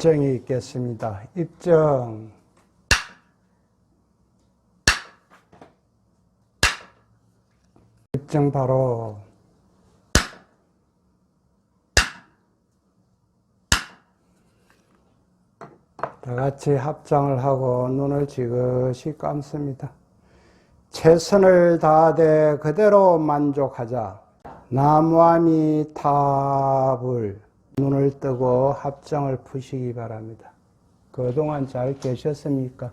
네, 입정이 있겠습니다. 입정. 입정 바로 다 같이 합장을 하고 눈을 지그시 감습니다. 최선을 다하되 그대로 만족하자. 나무아미 탑을 눈을 뜨고 합장을 푸시기 바랍니다. 그동안 잘 계셨습니까?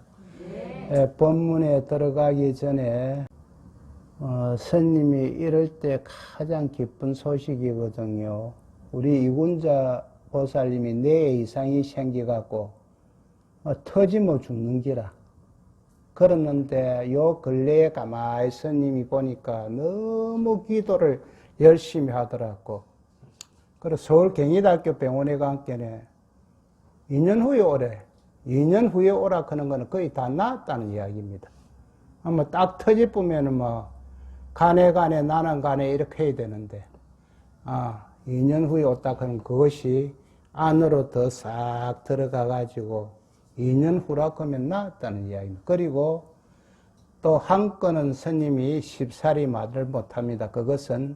예, 본문에 들어가기 전에 어, 스님이 이럴 때 가장 기쁜 소식이거든요. 우리 이군자 보살님이 뇌 이상이 생겨갖고 어, 터지면 죽는기라. 그러는데 요 근래에 가만히 스님이 보니까 너무 기도를 열심히 하더라고. 그래서 서울 경희대학교 병원에 간게네 2년 후에 오래. 2년 후에 오라 하는 거는 거의 다 나았다는 이야기입니다. 아마 딱 터질 뿐면은 뭐, 간에 간에 나는 간에 이렇게 해야 되는데, 아, 2년 후에 왔다 하는 그것이 안으로 더 싹 들어가가지고, 2년 후라 하면 나았다는 이야기입니다. 그리고 또 한 건은 스님이 쉽사리 말을 못합니다. 그것은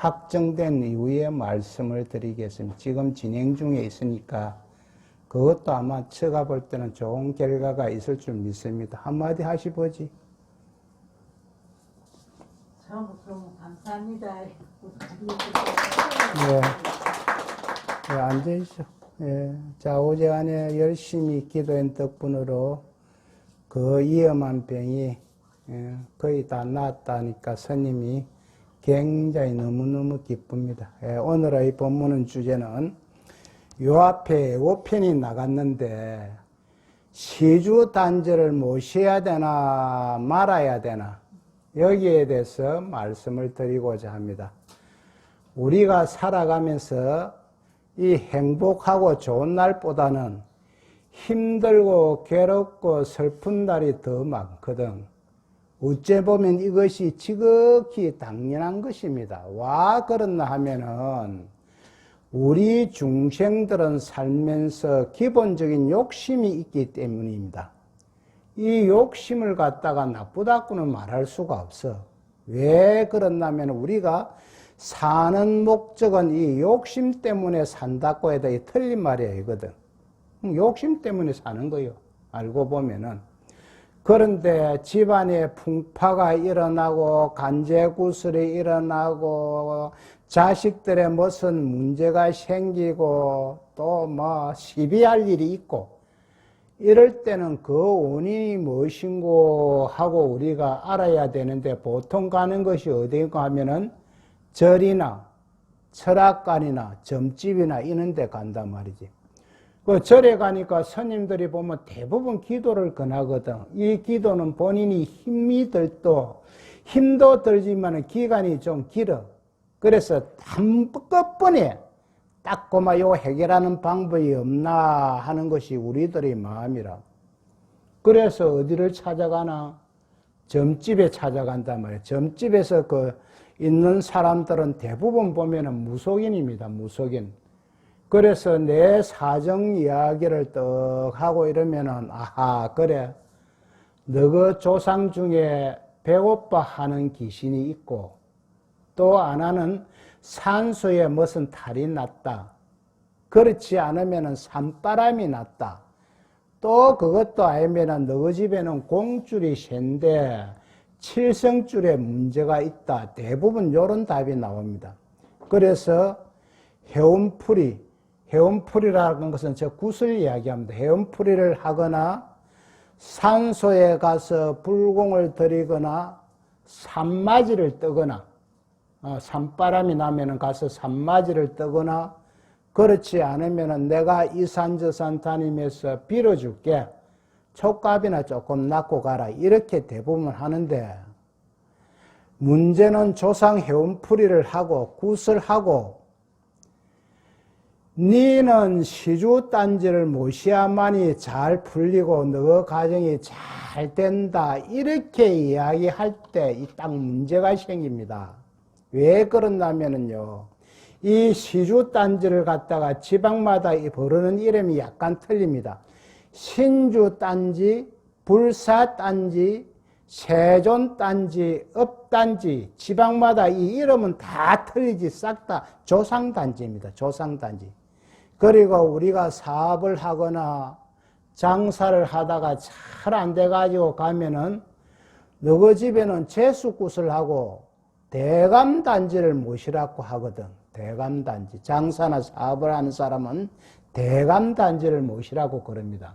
확정된 이후에 말씀을 드리겠습니다. 지금 진행 중에 있으니까 그것도 아마 제가 볼 때는 좋은 결과가 있을 줄 믿습니다. 한마디 하시보지. 처음부터 너무 감사합니다. 예. 예, 앉으시죠. 예. 자, 오제간에 열심히 기도한 덕분으로 그 위험한 병이 예, 거의 다 나았다니까 스님이 굉장히 너무너무 기쁩니다. 예, 오늘의 본문은 주제는 요 앞에 5편이 나갔는데 시주 단절을 모셔야 되나 말아야 되나 여기에 대해서 말씀을 드리고자 합니다. 우리가 살아가면서 이 행복하고 좋은 날보다는 힘들고 괴롭고 슬픈 날이 더 많거든. 어째 보면 이것이 지극히 당연한 것입니다. 와, 그렇나 하면은, 우리 중생들은 살면서 기본적인 욕심이 있기 때문입니다. 이 욕심을 갖다가 나쁘다고는 말할 수가 없어. 왜 그렇냐면 우리가 사는 목적은 이 욕심 때문에 산다고 해도 이 틀린 말이 아니거든. 욕심 때문에 사는 거요. 알고 보면은. 그런데 집안에 풍파가 일어나고 간제구슬이 일어나고 자식들의 무슨 문제가 생기고 또 뭐 시비할 일이 있고 이럴 때는 그 원인이 무엇인고 하고 우리가 알아야 되는데 보통 가는 것이 어디인가 하면은 절이나 철학관이나 점집이나 이런 데 간단 말이지. 그 절에 가니까 스님들이 보면 대부분 기도를 권하거든. 이 기도는 본인이 힘이 들도 힘도 들지만 기간이 좀 길어. 그래서 한꺼번에 딱 고마 요 해결하는 방법이 없나 하는 것이 우리들의 마음이라. 그래서 어디를 찾아가나? 점집에 찾아간단 말이에요. 점집에서 그 있는 사람들은 대부분 보면은 무속인입니다. 무속인. 그래서 내 사정 이야기를 떡 하고 이러면은 아하 그래 너그 조상 중에 배고파 하는 귀신이 있고 또 하나는 산소에 무슨 탈이 났다. 그렇지 않으면은 산바람이 났다. 또 그것도 아니면은 너희 집에는 공줄이 샌데 칠성줄에 문제가 있다. 대부분 이런 답이 나옵니다. 그래서 해운풀이 해운풀이라는 것은 저 굿을 이야기합니다. 해운풀이를 하거나 산소에 가서 불공을 들이거나 산마지를 뜨거나 어, 산바람이 나면은 가서 산마지를 뜨거나 그렇지 않으면은 내가 이산저산 다니면서 빌어줄게. 촉값이나 조금 낳고 가라. 이렇게 대부분 하는데 문제는 조상 해운풀이를 하고 굿을 하고 니는 시주 딴지를 모셔야만이 잘 풀리고 너 가정이 잘 된다. 이렇게 이야기할 때 이 딱 문제가 생깁니다. 왜 그러냐면요. 이 시주단지를 갖다가 지방마다 이 부르는 이름이 약간 틀립니다. 신주단지, 불사단지, 세존단지, 업단지, 지방마다 이 이름은 다 틀리지 싹 다 조상 단지입니다. 조상 단지. 그리고 우리가 사업을 하거나 장사를 하다가 잘 안 돼가지고 가면은 너희 집에는 재수굿을 하고 대감단지를 모시라고 하거든. 대감단지. 장사나 사업을 하는 사람은 대감단지를 모시라고 그럽니다.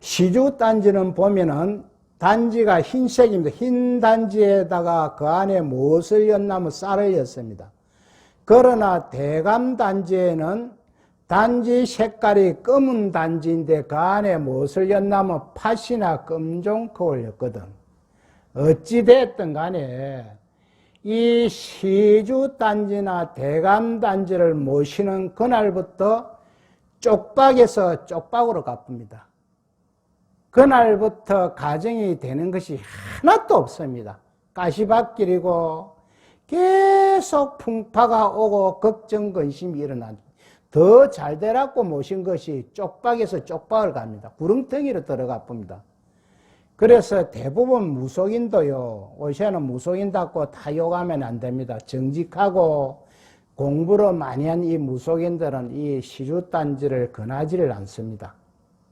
시주단지는 보면은 단지가 흰색입니다. 흰 단지에다가 그 안에 무엇을 였냐면 쌀을 였습니다. 그러나 대감 단지에는 단지 색깔이 검은 단지인데 그 안에 무엇을 였냐면 팥이나 금종컵을 였거든. 어찌됐든 간에 이 시주 단지나 대감 단지를 모시는 그날부터 쪽박에서 쪽박으로 갚습니다. 그날부터 가정이 되는 것이 하나도 없습니다. 가시밭길이고 계속 풍파가 오고 걱정, 근심이 일어난다. 더잘 되라고 모신 것이 쪽박에서 쪽박을 갑니다. 구렁텅이로 들어가 봅니다. 그래서 대부분 무속인도요, 오시아는 무속인답고 다 욕하면 안 됩니다. 정직하고 공부를 많이 한 이 무속인들은 이 시주단지를 권하지를 않습니다.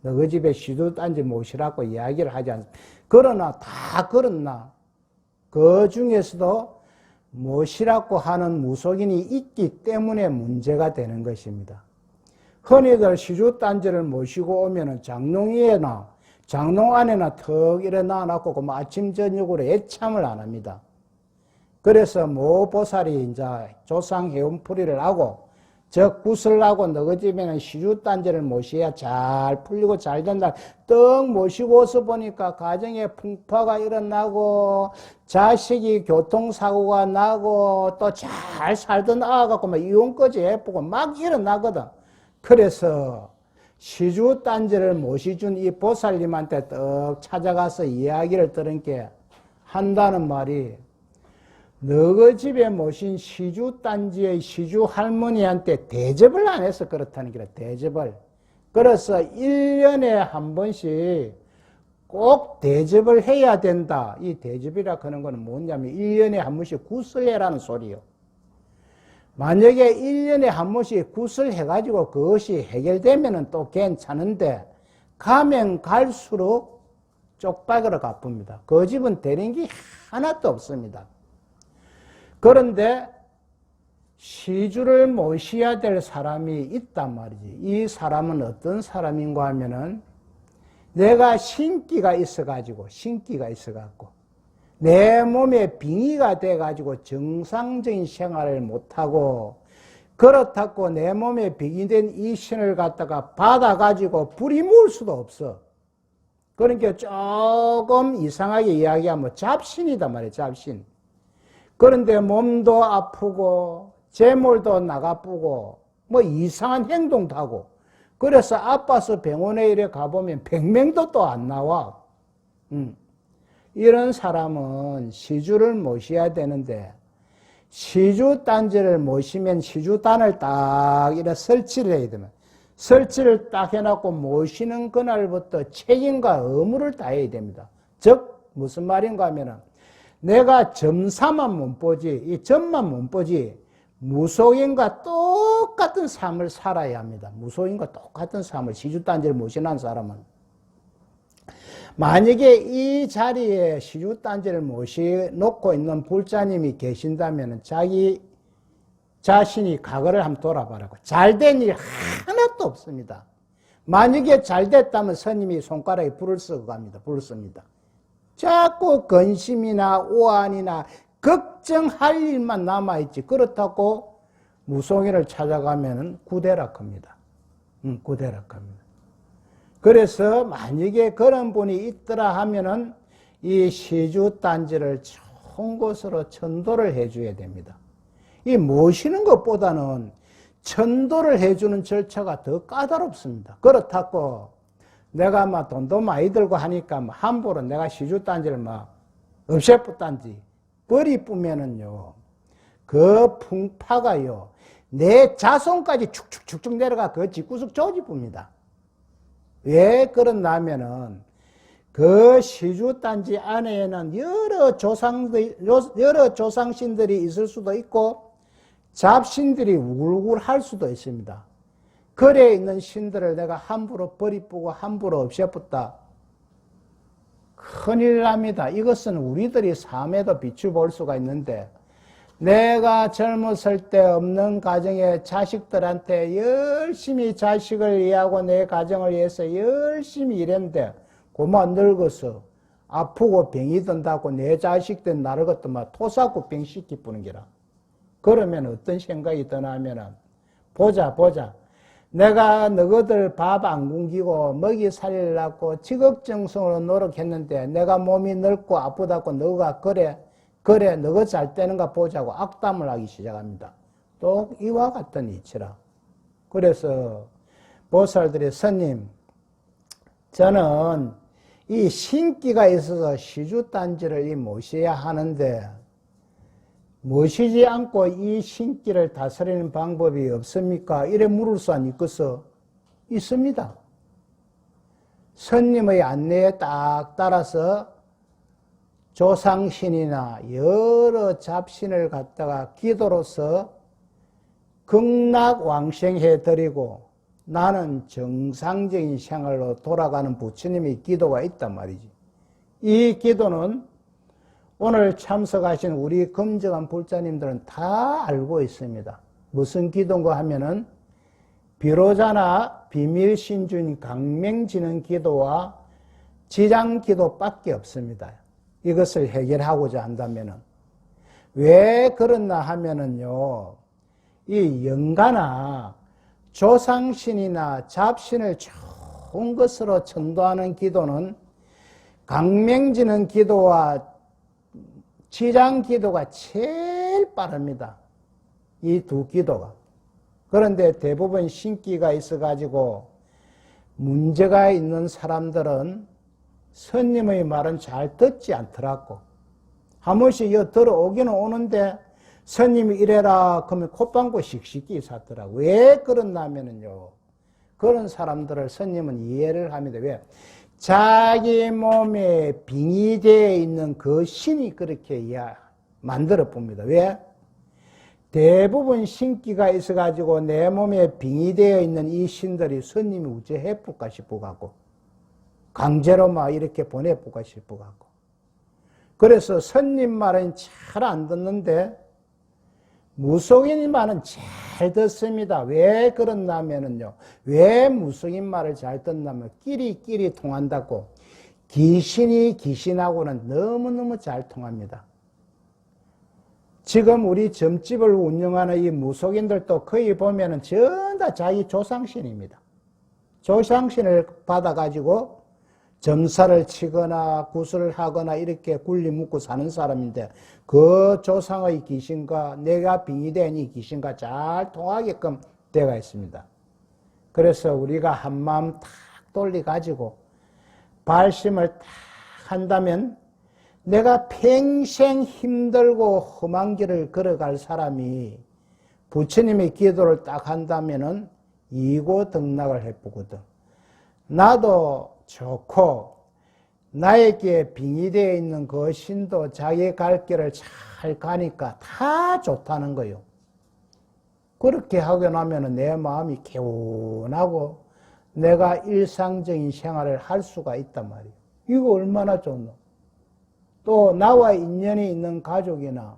너희 집에 시주단지 모시라고 이야기를 하지 않습니다. 그러나 다 그렇나, 그 중에서도 모시라고 하는 무속인이 있기 때문에 문제가 되는 것입니다. 흔히들 시주 단지를 모시고 오면은 장롱 위에나 장롱 안에나 턱 이래 놔놓고 그 아침 저녁으로 애참을 안 합니다. 그래서 모 보살이 이제 조상 해운풀이를 하고 저 구슬 하고 너희 집에는 시주단지를 모셔야 잘 풀리고 잘 된다. 떡 모시고 와서 보니까 가정에 풍파가 일어나고 자식이 교통사고가 나고 또 잘 살던 아가 갖고 막 이혼까지 해보고 막 일어나거든. 그래서 시주단지를 모시준 이 보살님한테 떡 찾아가서 이야기를 들은 게 한다는 말이 너희 집에 모신 시주단지의 시주 할머니한테 대접을 안 해서 그렇다는 게라 대접을 그래서 1년에 한 번씩 꼭 대접을 해야 된다 이 대접이라 하는 거는 뭐냐면 1년에 한 번씩 구슬해라는 소리요 만약에 1년에 한 번씩 굿을 해가지고 그것이 해결되면 또 괜찮은데 가면 갈수록 쪽박으로 갚습니다. 그 집은 되는 게 하나도 없습니다. 그런데 시주를 모셔야 될 사람이 있단 말이지. 이 사람은 어떤 사람인가 하면은 내가 신기가 있어가지고, 신기가 있어갖고, 내 몸에 빙의가 돼가지고 정상적인 생활을 못하고, 그렇다고 내 몸에 빙의된 이 신을 갖다가 받아가지고 불이 물 수도 없어. 그러니까 조금 이상하게 이야기하면 잡신이단 말이에요, 잡신. 그런데 몸도 아프고, 재물도 나가쁘고, 뭐 이상한 행동도 하고, 그래서 아파서 병원에 이래 가보면 백명도 또 안 나와. 음. 이런 사람은 시주를 모셔야 되는데, 시주 단지를 모시면 시주 단을 딱 이래 설치를 해야 되면, 설치를 딱 해놓고 모시는 그날부터 책임과 의무를 다해야 됩니다. 즉, 무슨 말인가 하면은, 내가 점사만 못 보지, 이 점만 못 보지, 무속인과 똑같은 삶을 살아야 합니다. 무속인과 똑같은 삶을 시주단지를 모시는 사람은. 만약에 이 자리에 시주단지를 모셔놓고 있는 불자님이 계신다면 자기 자신이 과거를 한번 돌아봐라고. 잘된 일 하나도 없습니다. 만약에 잘 됐다면 스님이 손가락에 불을 쓰고 갑니다. 불을 씁니다. 자꾸 근심이나 오한이나 걱정할 일만 남아있지. 그렇다고 무속인을 찾아가면 구대락합니다. 음, 구대락합니다. 그래서 만약에 그런 분이 있더라 하면은 이 시주 단지를 좋은 곳으로 천도를 해줘야 됩니다. 이 모시는 것보다는 천도를 해주는 절차가 더 까다롭습니다. 그렇다고 내가 막 돈도 많이 들고 하니까 뭐 함부로 내가 시주 단지를 막 없애뿌 단지 버리 뿌면은요. 그 풍파가요, 내 자손까지 축축축축 내려가 그 집구석 조지부입니다. 왜 그러냐면은, 그 시주 단지 안에는 여러 조상들, 여러 조상신들이 있을 수도 있고, 잡신들이 우글우글 할 수도 있습니다. 거리에 있는 신들을 내가 함부로 버리쁘고 함부로 없애붙다. 큰일 납니다. 이것은 우리들이 삶에도 비추볼 수가 있는데, 내가 젊었을 때 없는 가정의 자식들한테 열심히 자식을 위하고 내 가정을 위해서 열심히 일했는데, 고마 늙어서 아프고 병이 든다고 내 자식들 나를 것도 막 토사구 병 시키 뿌는 게라. 그러면 어떤 생각이 드냐면은, 보자, 보자. 내가 너희들 밥 안 굶기고 먹이 살리려고 지극정성으로 노력했는데 내가 몸이 늙고 아프다고 너가 그래 그래 너가 잘 되는가 보자고 악담을 하기 시작합니다. 또 이와 같은 이치라. 그래서 보살들이 스님 저는 이 신기가 있어서 시주 단지를 이 모셔야 하는데 모시지 않고 이 신기를 다스리는 방법이 없습니까? 이래 물을 수 있겠어? 있습니다. 스님의 안내에 딱 따라서 조상신이나 여러 잡신을 갖다가 기도로서 극락왕생해 드리고 나는 정상적인 생활로 돌아가는 부처님의 기도가 있단 말이지. 이 기도는 오늘 참석하신 우리 검정한 불자님들은 다 알고 있습니다. 무슨 기도인가 하면은 비로자나 비밀신준 강맹지는 기도와 지장 기도밖에 없습니다. 이것을 해결하고자 한다면은 왜 그렇나 하면은요. 이 영가나 조상신이나 잡신을 좋은 것으로 전도하는 기도는 강맹지는 기도와 지장 기도가 제일 빠릅니다. 이 두 기도가. 그런데 대부분 신기가 있어가지고 문제가 있는 사람들은 스님의 말은 잘 듣지 않더라고. 한 번씩 여 들어오기는 오는데 스님이 이래라 그러면 콧방구 씩씩이 샀더라고. 왜 그러냐면요. 그런 사람들을 스님은 이해를 합니다. 왜? 자기 몸에 빙이 되어 있는 그 신이 그렇게 만들어 봅니다. 왜? 대부분 신기가 있어가지고 내 몸에 빙이 되어 있는 이 신들이 스님이 우째 해볼까 싶어갖고 강제로 막 이렇게 보내 볼까 싶어갖고 그래서 스님 말은 잘 안 듣는데 무속인 말은 잘 듣습니다. 왜 그렇냐면은요. 왜 무속인 말을 잘 듣냐면 끼리끼리 통한다고 귀신이 귀신하고는 너무너무 잘 통합니다. 지금 우리 점집을 운영하는 이 무속인들도 거의 보면은 전 다 자기 조상신입니다. 조상신을 받아가지고 점사를 치거나 구슬을 하거나 이렇게 굴리 묶고 사는 사람인데 그 조상의 귀신과 내가 빙의된 이 귀신과 잘 통하게끔 되어 있습니다. 그래서 우리가 한 마음 탁 돌려가지고 발심을 탁 한다면 내가 평생 힘들고 험한 길을 걸어갈 사람이 부처님의 기도를 딱 한다면은 이고 등락을 해보거든. 나도 좋고 나에게 빙의되어 있는 그 신도 자기 갈 길을 잘 가니까 다 좋다는 거요. 그렇게 하고 나면 내 마음이 개운하고 내가 일상적인 생활을 할 수가 있단 말이에요. 이거 얼마나 좋노? 또 나와 인연이 있는 가족이나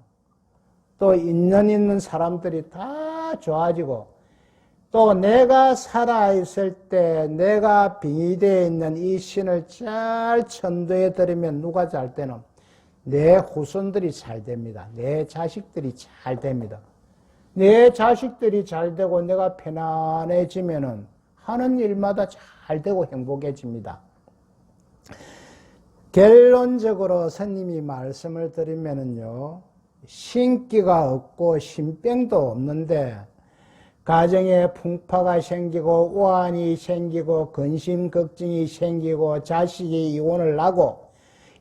또 인연 있는 사람들이 다 좋아지고 또 내가 살아있을 때 내가 빙의되어 있는 이 신을 잘 천도해 드리면 누가 잘 되는 내 후손들이 잘 됩니다. 내 자식들이 잘 됩니다. 내 자식들이 잘 되고 내가 편안해지면은 하는 일마다 잘 되고 행복해집니다. 결론적으로 스님이 말씀을 드리면은요, 신기가 없고 신병도 없는데, 가정에 풍파가 생기고, 우환이 생기고, 근심, 걱정이 생기고, 자식이 이혼을 하고,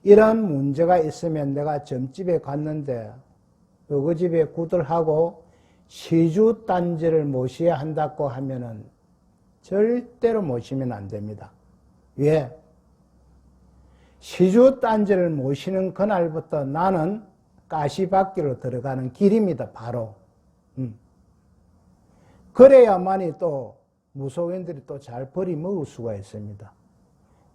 이런 문제가 있으면 내가 점집에 갔는데, 누구 집에 구들하고 시주 단지를 모셔야 한다고 하면은 절대로 모시면 안 됩니다. 왜? 시주 단지를 모시는 그날부터 나는 가시밭기로 들어가는 길입니다. 바로. 음. 그래야만이 또 무속인들이 또 잘 버리먹을 수가 있습니다.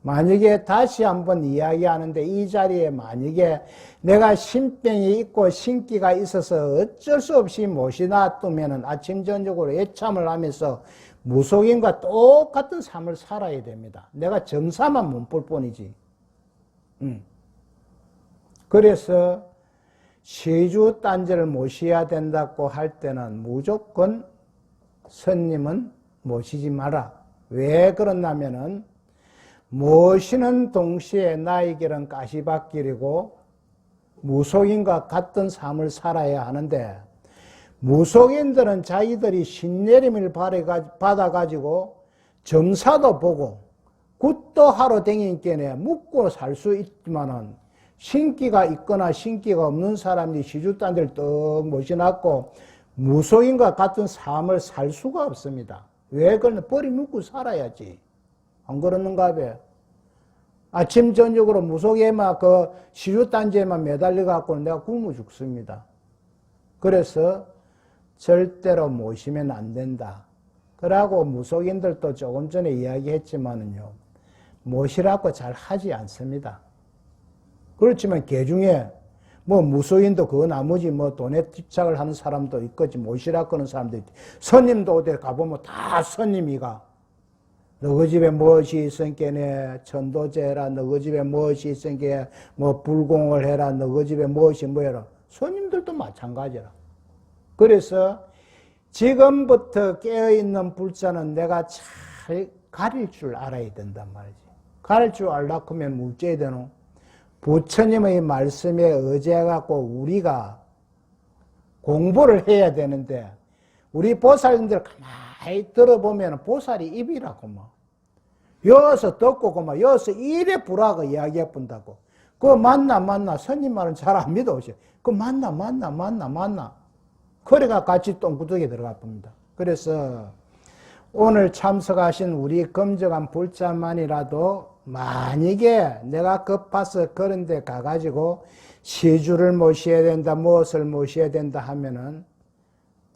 만약에 다시 한번 이야기하는데 이 자리에 만약에 내가 신병이 있고 신기가 있어서 어쩔 수 없이 모시나 두면은 아침 저녁으로 애참을 하면서 무속인과 똑같은 삶을 살아야 됩니다. 내가 점사만 못 볼 뿐이지. 음. 그래서 세주 단지를 모셔야 된다고 할 때는 무조건 스님은 모시지 마라. 왜 그러냐면은 모시는 동시에 나에게는 가시밭길이고 무속인과 같은 삶을 살아야 하는데 무속인들은 자기들이 신내림을 받아가지고 점사도 보고 굿도 하러 댕기니까 묵고 살 수 있지만은 신기가 있거나 신기가 없는 사람이 시주단들 떡 모셔놨고 무속인과 같은 삶을 살 수가 없습니다. 왜? 뿌리 묵고 살아야지. 안 그러는가 봐. 아침 저녁으로 무속에만 그 시주단지에만 매달려 갖고 내가 굶어 죽습니다. 그래서 절대로 모시면 안 된다. 그러고 무속인들도 조금 전에 이야기했지만은요, 모시라고 잘 하지 않습니다. 그렇지만 개 중에 뭐 무속인도 그 나머지 뭐 돈에 집착을 하는 사람도 있겠지, 모시라 그러는 사람도 있지. 스님도 어디 가보면 다 스님이가. 너희 집에 무엇이 있으니까 천도제라 너희 집에 무엇이 있으니까 뭐 불공을 해라 너희 집에 무엇이 뭐해라. 손님들도 마찬가지라. 그래서 지금부터 깨어있는 불자는 내가 잘 가릴 줄 알아야 된단 말이지. 가릴 줄 알라고 하면 물제야 되노 부처님의 말씀에 의지해갖고 우리가 공부를 해야 되는데 우리 보살님들 가만히 들어보면 보살이 입이라고 뭐. 여기서 듣고 그만 여기서 이래 부라고 이야기해 본다고. 그 만나 만나 스님 말은 잘 안 믿어오셔. 그 만나 만나 만나 만나. 그래가 같이 똥구덩이에 들어가 봅니다. 그래서 오늘 참석하신 우리 검정한 불자만이라도 만약에 내가 급해서 그런 데 가가지고 시주를 모셔야 된다, 무엇을 모셔야 된다 하면은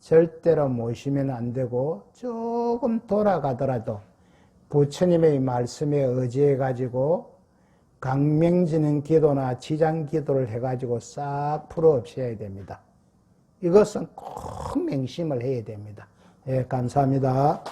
절대로 모시면 안 되고 조금 돌아가더라도 부처님의 말씀에 의지해 가지고 강명지는 기도나 지장 기도를 해 가지고 싹 풀어 없애야 됩니다. 이것은 꼭 맹심을 해야 됩니다. 예, 감사합니다.